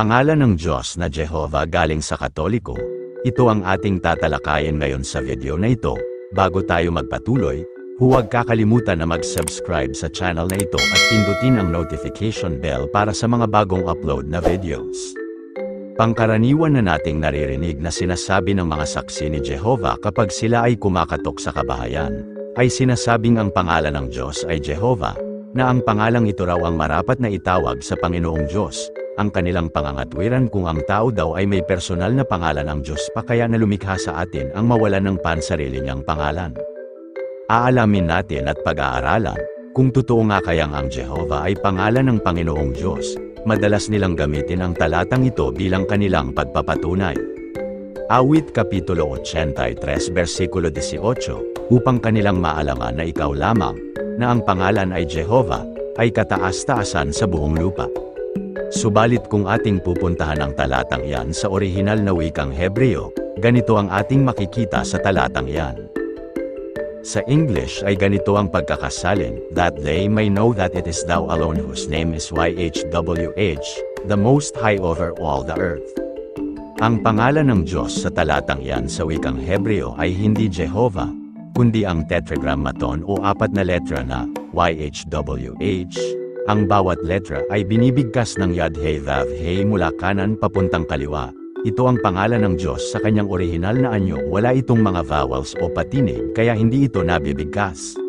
Pangalan ng Diyos na Jehovah galing sa Katoliko, ito ang ating tatalakayin ngayon sa video na ito. Bago tayo magpatuloy, huwag kakalimutan na mag-subscribe sa channel na ito at pindutin ang notification bell para sa mga bagong upload na videos. Pangkaraniwan na nating naririnig na sinasabi ng mga saksi ni Jehovah kapag sila ay kumakatok sa kabahayan, ay sinasabing ang pangalan ng Diyos ay Jehovah, na ang pangalang ito raw ang marapat na itawag sa Panginoong Diyos, ang kanilang pangangatwiran kung ang tao daw ay may personal na pangalan ng Diyos pa kaya na lumikha sa atin ang mawalan ng pansarili niyang pangalan. Aalamin natin at pag-aaralan, kung totoo nga kayang ang Jehovah ay pangalan ng Panginoong Diyos, madalas nilang gamitin ang talatang ito bilang kanilang pagpapatunay. Awit Kapitulo 83 versikulo 18, upang kanilang maalaman na ikaw lamang, na ang pangalan ay Jehovah, ay kataas-taasan sa buong lupa. Subalit kung ating pupuntahan ang talatang yan sa orihinal na wikang Hebreo, ganito ang ating makikita sa talatang yan. Sa English ay ganito ang pagkakasalin, that they may know that it is thou alone whose name is YHWH, the Most High over all the earth. Ang pangalan ng Diyos sa talatang yan sa wikang Hebreo ay hindi Jehovah, kundi ang tetragrammaton o apat na letra na YHWH, ang bawat letra ay binibigkas ng Yad He Vav He mula kanan papuntang kaliwa. Ito ang pangalan ng Diyos sa kanyang orihinal na anyo wala itong mga vowels o patinig kaya hindi ito nabibigkas.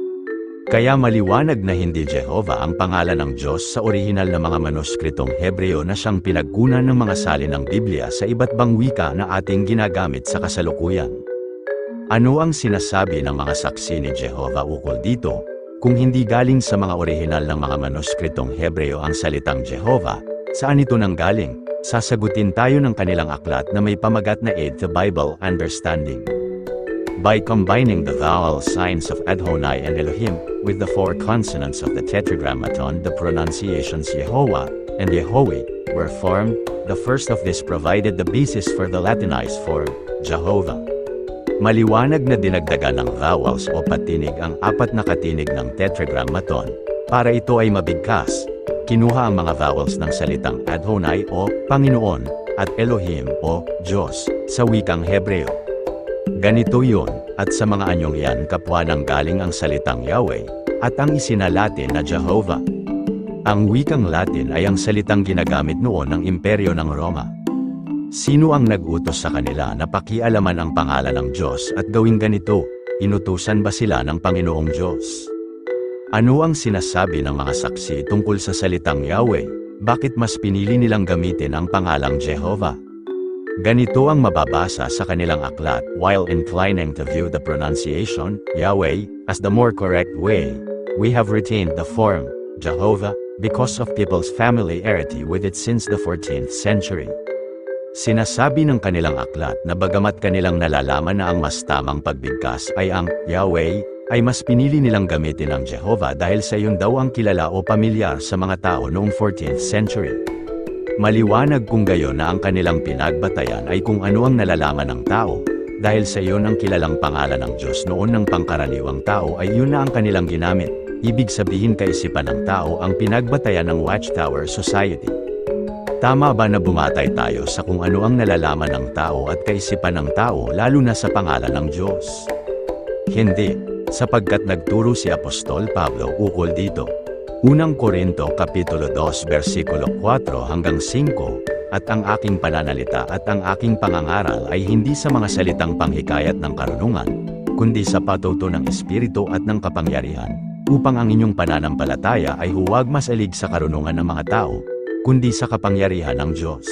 Kaya maliwanag na hindi Jehovah ang pangalan ng Diyos sa orihinal na mga manuskritong Hebreo na siyang pinagkunan ng mga salin ng Biblia sa iba't bang wika na ating ginagamit sa kasalukuyan. Ano ang sinasabi ng mga saksi ni Jehovah ukol dito? Kung hindi galing sa mga orihinal ng mga manuskritong Hebreo ang salitang Jehovah, saan ito nanggaling? Sasagutin tayo ng kanilang aklat na may pamagat na Aid to Bible Understanding. By combining the vowel signs of Adonai and Elohim with the four consonants of the Tetragrammaton, the pronunciations Yehovah and Yehovah were formed. The first of this provided the basis for the Latinized form, Jehovah. Maliwanag na dinagdagan ng vowels o patinig ang apat na katinig ng tetragrammaton. Para ito ay mabigkas, kinuha ang mga vowels ng salitang Adonai o Panginoon at Elohim o Diyos sa wikang Hebreo. Ganito yun, at sa mga anyong yan kapwa nang galing ang salitang Yahweh, at ang isinalatin na Jehovah. Ang wikang Latin ay ang salitang ginagamit noon ng imperyo ng Roma. Sino ang nag-utos sa kanila na pakialaman ang pangalan ng Diyos at gawing ganito? Inutusan ba sila ng Panginoong Diyos? Ano ang sinasabi ng mga saksi tungkol sa salitang Yahweh? Bakit mas pinili nilang gamitin ang pangalang Jehovah? Ganito ang mababasa sa kanilang aklat while inclining to view the pronunciation, Yahweh, as the more correct way. We have retained the form, Jehovah, because of people's familiarity with it since the 14th century. Sinasabi ng kanilang aklat na bagamat kanilang nalalaman na ang mas tamang pagbigkas ay ang Yahweh, ay mas pinili nilang gamitin ang Jehovah dahil sa iyon daw ang kilala o pamilyar sa mga tao noong 14th century. Maliwanag kung gayon na ang kanilang pinagbatayan ay kung ano ang nalalaman ng tao, dahil sa iyon ang kilalang pangalan ng Diyos noon ng pangkaraniwang tao ay yun na ang kanilang ginamit, ibig sabihin kaisipan ng tao ang pinagbatayan ng Watchtower Society. Tama ba na bumatay tayo sa kung ano ang nalalaman ng tao at kaisipan ng tao lalo na sa pangalan ng Diyos? Hindi, sapagkat nagturo si Apostol Pablo ukol dito. Unang Korinto Kapitulo 2 versikulo 4 hanggang 5, at ang aking pananalita at ang aking pangangaral ay hindi sa mga salitang panghikayat ng karunungan, kundi sa patuto ng Espiritu at ng kapangyarihan, upang ang inyong pananampalataya ay huwag masalig sa karunungan ng mga tao, kundi sa kapangyarihan ng Diyos.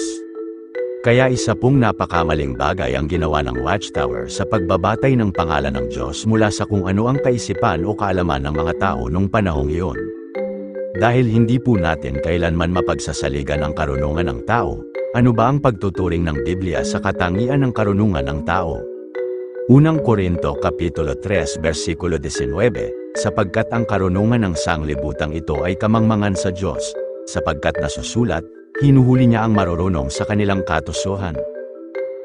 Kaya isa pong napakamaling bagay ang ginawa ng Watchtower sa pagbabatay ng pangalan ng Diyos mula sa kung ano ang kaisipan o kaalaman ng mga tao nung panahong iyon. Dahil hindi po natin kailanman mapagsasaligan ang karunungan ng tao, ano ba ang pagtuturing ng Biblia sa katangian ng karunungan ng tao? Unang Korinto Kapitulo 3 versikulo 19, sapagkat ang karunungan ng sanglibutang ito ay kamangmangan sa Diyos, sapagkat nasusulat, hinuhuli niya ang marurunong sa kanilang katusuhan.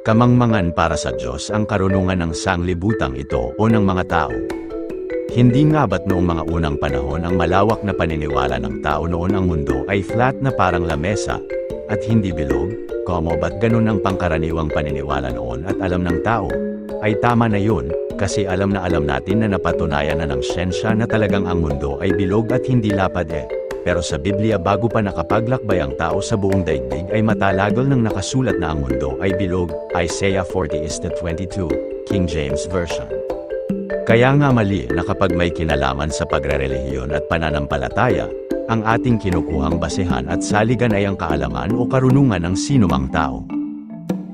Kamangmangan para sa Diyos ang karunungan ng sanglibutang ito o ng mga tao. Hindi nga ba't noong mga unang panahon ang malawak na paniniwala ng tao noon ang mundo ay flat na parang lamesa, at hindi bilog? Como ba't ganun ang pangkaraniwang paniniwala noon at alam ng tao? Ay tama na yun, kasi alam na alam natin na napatunayan na ng siyensya na talagang ang mundo ay bilog at hindi lapad eh. Pero sa Biblia bago pa nakapaglakbay ang tao sa buong daigdig ay matalagal ng nakasulat na ang mundo ay bilog, Isaiah 40:22, King James Version. Kaya nga mali na kapag may kinalaman sa pagrerelihiyon at pananampalataya, ang ating kinukuhang basehan at saligan ay ang kaalaman o karunungan ng sinumang tao.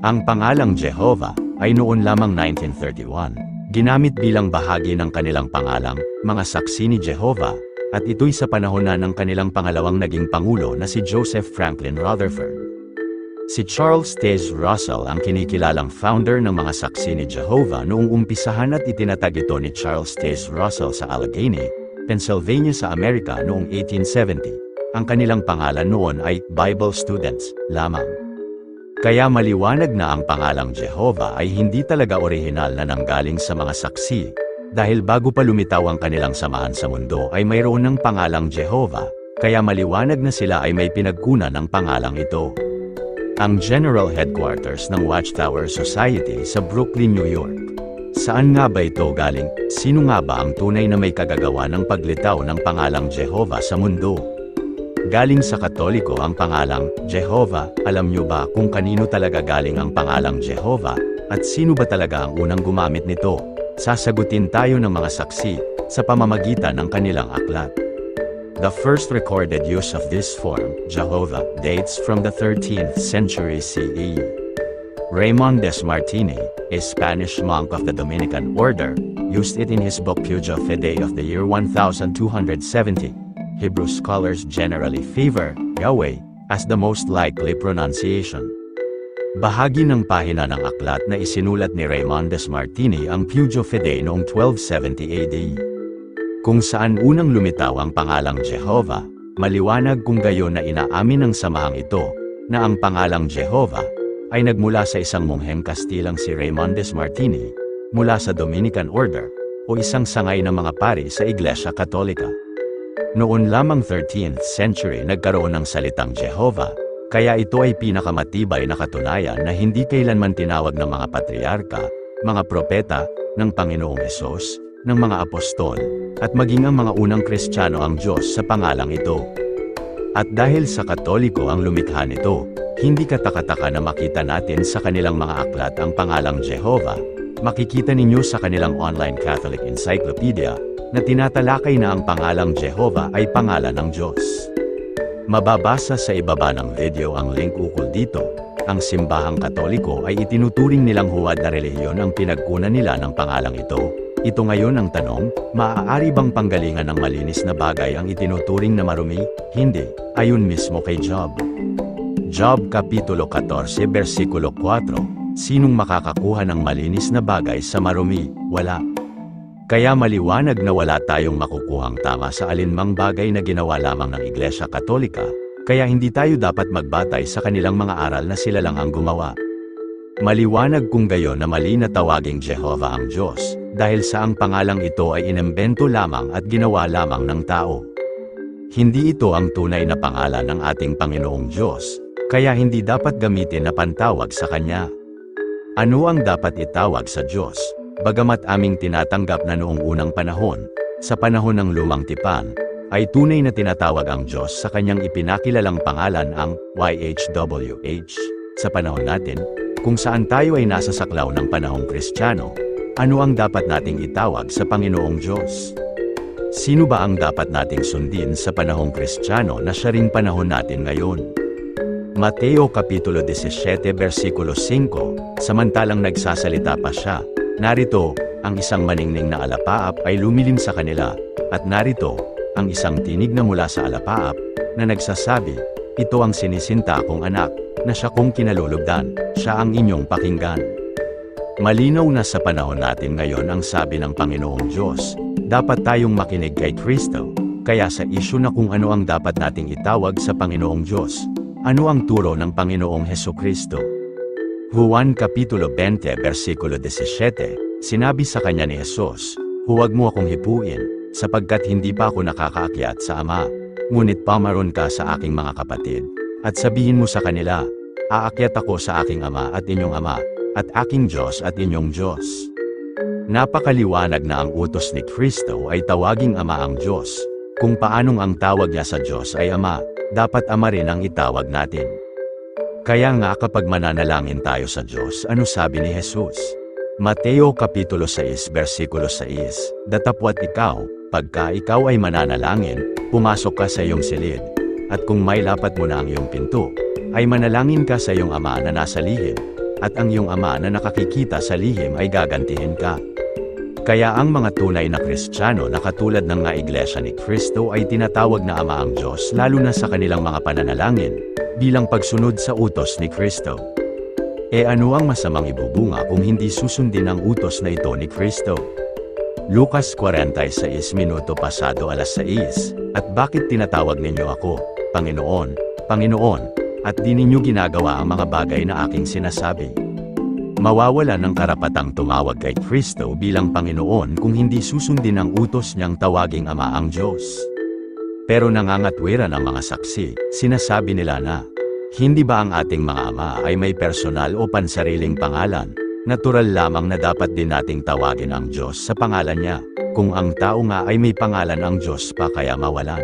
Ang pangalang Jehovah ay noon lamang 1931, ginamit bilang bahagi ng kanilang pangalang, mga saksi ni Jehovah, at ito'y sa panahon na ng kanilang pangalawang naging pangulo na si Joseph Franklin Rutherford. Si Charles Taze Russell ang kinikilalang founder ng mga saksi ni Jehovah noong umpisahan at itinatag ito ni Charles Taze Russell sa Allegheny, Pennsylvania sa Amerika noong 1870. Ang kanilang pangalan noon ay Bible Students lamang. Kaya maliwanag na ang pangalang Jehovah ay hindi talaga orihinal na nanggaling sa mga saksi, dahil bago pa lumitaw ang kanilang samahan sa mundo ay mayroon ng pangalang Jehovah, kaya maliwanag na sila ay may pinagkunan ng pangalang ito. Ang General Headquarters ng Watchtower Society sa Brooklyn, New York. Saan nga ba ito galing? Sino nga ba ang tunay na may kagagawa ng paglitaw ng pangalang Jehovah sa mundo? Galing sa Katoliko ang pangalang Jehovah, alam nyo ba kung kanino talaga galing ang pangalang Jehovah, at sino ba talaga ang unang gumamit nito? Sasagutin tayo ng mga saksi, sa pamamagitan ng kanilang aklat. The first recorded use of this form, Jehovah, dates from the 13th century CE. Raymond Desmartini, a Spanish monk of the Dominican order, used it in his book Puja Fide of the year 1270. Hebrew scholars generally favor Yahweh as the most likely pronunciation. Bahagi ng pahina ng aklat na isinulat ni Raymond Desmartini ang Pujo Fide noong 1270 AD. Kung saan unang lumitaw ang pangalang Jehovah, maliwanag kung gayon na inaamin ng samahang ito, na ang pangalang Jehovah, ay nagmula sa isang mongheng Kastilang si Raymond Desmartini, mula sa Dominican Order, o isang sangay ng mga pari sa Iglesia Katolika. Noon lamang 13th century nagkaroon ng salitang Jehovah, kaya ito ay pinakamatibay na katunayan na hindi kailanman tinawag ng mga patriarka, mga propeta, ng Panginoong Hesus, ng mga apostol, at maging ang mga unang Kristiyano ang Diyos sa pangalang ito. At dahil sa Katoliko ang lumikha nito, hindi katakataka na makita natin sa kanilang mga aklat ang pangalang Jehovah, makikita ninyo sa kanilang online Catholic Encyclopedia, na tinatalakay na ang pangalang Jehovah ay pangalan ng Diyos. Mababasa sa ibaba ng video ang link ukol dito. Ang simbahang katoliko ay itinuturing nilang huwad na relihiyon ang pinagkunan nila ng pangalang ito. Ito ngayon ang tanong, maaari bang panggalingan ng malinis na bagay ang itinuturing na marumi? Hindi, ayon mismo kay Job. Job Kapitulo 14 versikulo 4, Sinong makakakuha ng malinis na bagay sa marumi? Wala. Kaya maliwanag na wala tayong makukuhang tama sa alinmang bagay na ginawa lamang ng Iglesia Katolika, kaya hindi tayo dapat magbatay sa kanilang mga aral na sila lang ang gumawa. Maliwanag kung gayon na mali na tawaging Jehovah ang Diyos, dahil sa ang pangalang ito ay inembento lamang at ginawa lamang ng tao. Hindi ito ang tunay na pangalan ng ating Panginoong Diyos, kaya hindi dapat gamitin na pantawag sa Kanya. Ano ang dapat itawag sa Diyos? Bagamat aming tinatanggap na noong unang panahon, sa panahon ng lumang tipan, ay tunay na tinatawag ang Diyos sa kanyang ipinakilalang pangalan ang YHWH. Sa panahon natin, kung saan tayo ay nasa saklaw ng panahong Kristiyano, ano ang dapat nating itawag sa Panginoong Diyos? Sino ba ang dapat nating sundin sa panahong Kristiyano na siya ring panahon natin ngayon? Mateo Kapitulo 17 versikulo 5, samantalang nagsasalita pa siya, Narito, ang isang maningning na alapaap ay lumilim sa kanila, at narito, ang isang tinig na mula sa alapaap, na nagsasabi, Ito ang sinisinta kong anak, na siya kong kinalulugdan, siya ang inyong pakinggan. Malinaw na sa panahon natin ngayon ang sabi ng Panginoong Diyos, dapat tayong makinig kay Kristo, kaya sa isyu na kung ano ang dapat nating itawag sa Panginoong Diyos, ano ang turo ng Panginoong Heso Kristo. Juan Kapitulo 20 versikulo 17, sinabi sa kanya ni Jesus, Huwag mo akong hipuin, sapagkat hindi pa ako nakakaakyat sa Ama, ngunit pamaron ka sa aking mga kapatid, at sabihin mo sa kanila, aakyat ako sa aking ama at inyong ama, at aking Diyos at inyong Diyos. Napakaliwanag na ang utos ni Kristo ay tawaging ama ang Diyos. Kung paanong ang tawag niya sa Diyos ay ama, dapat ama rin ang itawag natin. Kaya nga kapag mananalangin tayo sa Diyos, ano sabi ni Jesus? Mateo Kapitulo 6 versikulo 6, Datapwat ikaw, pagka ikaw ay mananalangin, pumasok ka sa iyong silid. At kung may lapat mo na ang iyong pinto, ay manalangin ka sa iyong ama na nasa lihim, at ang iyong ama na nakakikita sa lihim ay gagantihin ka. Kaya ang mga tunay na Kristiyano na katulad ng nga iglesia ni Kristo ay tinatawag na Ama ang Diyos lalo na sa kanilang mga pananalangin, bilang pagsunod sa utos ni Kristo. E ano ang masamang ibubunga kung hindi susundin ang utos na ito ni Kristo? Lucas 46 minuto pasado alas 6, at bakit tinatawag ninyo ako, Panginoon, Panginoon, at di ninyo ginagawa ang mga bagay na aking sinasabi? Mawawala ng karapatang tumawag kay Kristo bilang Panginoon kung hindi susundin ang utos niyang tawaging Ama ang Diyos. Pero nangangatwira ng mga saksi, sinasabi nila na, hindi ba ang ating mga ama ay may personal o pansariling pangalan? Natural lamang na dapat din nating tawagin ang Diyos sa pangalan niya, kung ang tao nga ay may pangalan ang Diyos pa kaya mawalan.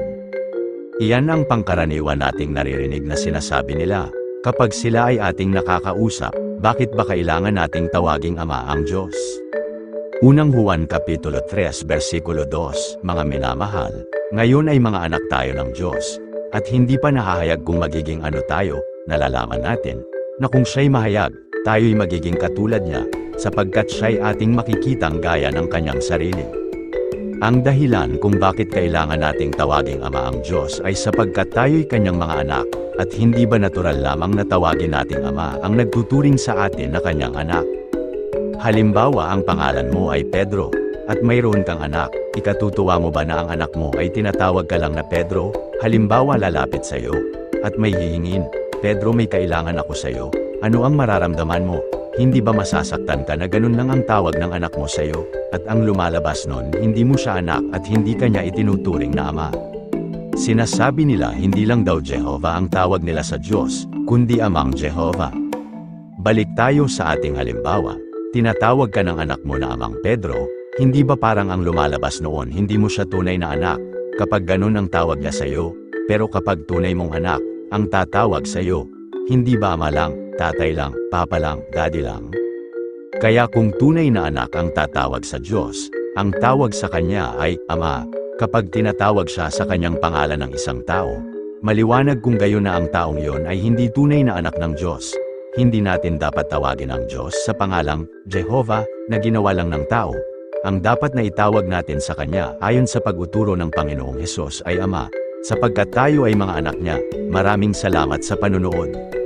Iyan ang pangkaraniwan nating naririnig na sinasabi nila, kapag sila ay ating nakakausap, bakit ba kailangan nating tawaging Ama ang Diyos? Unang Juan Kapitulo 3 versikulo 2, Mga minamahal, ngayon ay mga anak tayo ng Diyos, at hindi pa nahahayag kung magiging ano tayo, nalalaman natin, na kung siya'y mahayag, tayo'y magiging katulad niya, sapagkat siya'y ating makikitang gaya ng kanyang sarili. Ang dahilan kung bakit kailangan nating tawaging Ama ang Diyos ay sapagkat tayo'y kanyang mga anak, at hindi ba natural lamang na tawagin nating Ama ang nagtuturing sa atin na kanyang anak? Halimbawa ang pangalan mo ay Pedro, at mayroon kang anak, ikatutuwa mo ba na ang anak mo ay tinatawag ka lang na Pedro? Halimbawa lalapit sa iyo, at may hihingin, Pedro may kailangan ako sa iyo, ano ang mararamdaman mo? Hindi ba masasaktan ka na ganun lang ang tawag ng anak mo sa iyo, at ang lumalabas nun, hindi mo siya anak at hindi ka niya itinuturing na ama? Sinasabi nila hindi lang daw Jehovah ang tawag nila sa Diyos, kundi amang Jehovah. Balik tayo sa ating halimbawa, tinatawag ka ng anak mo na amang Pedro, hindi ba parang ang lumalabas noon hindi mo siya tunay na anak, kapag ganun ang tawag niya sa iyo, pero kapag tunay mong anak, ang tatawag sa iyo, hindi ba ama lang, tatay lang, papa lang, daddy lang? Kaya kung tunay na anak ang tatawag sa Diyos, ang tawag sa Kanya ay Ama. Kapag tinatawag siya sa kanyang pangalan ng isang tao, maliwanag kung gayon na ang taong yon ay hindi tunay na anak ng Diyos. Hindi natin dapat tawagin ang Diyos sa pangalang Jehovah na ginawa lang ng tao. Ang dapat na itawag natin sa Kanya ayon sa pag-uturo ng Panginoong Hesus ay Ama, sapagkat tayo ay mga anak niya. Maraming salamat sa panunood.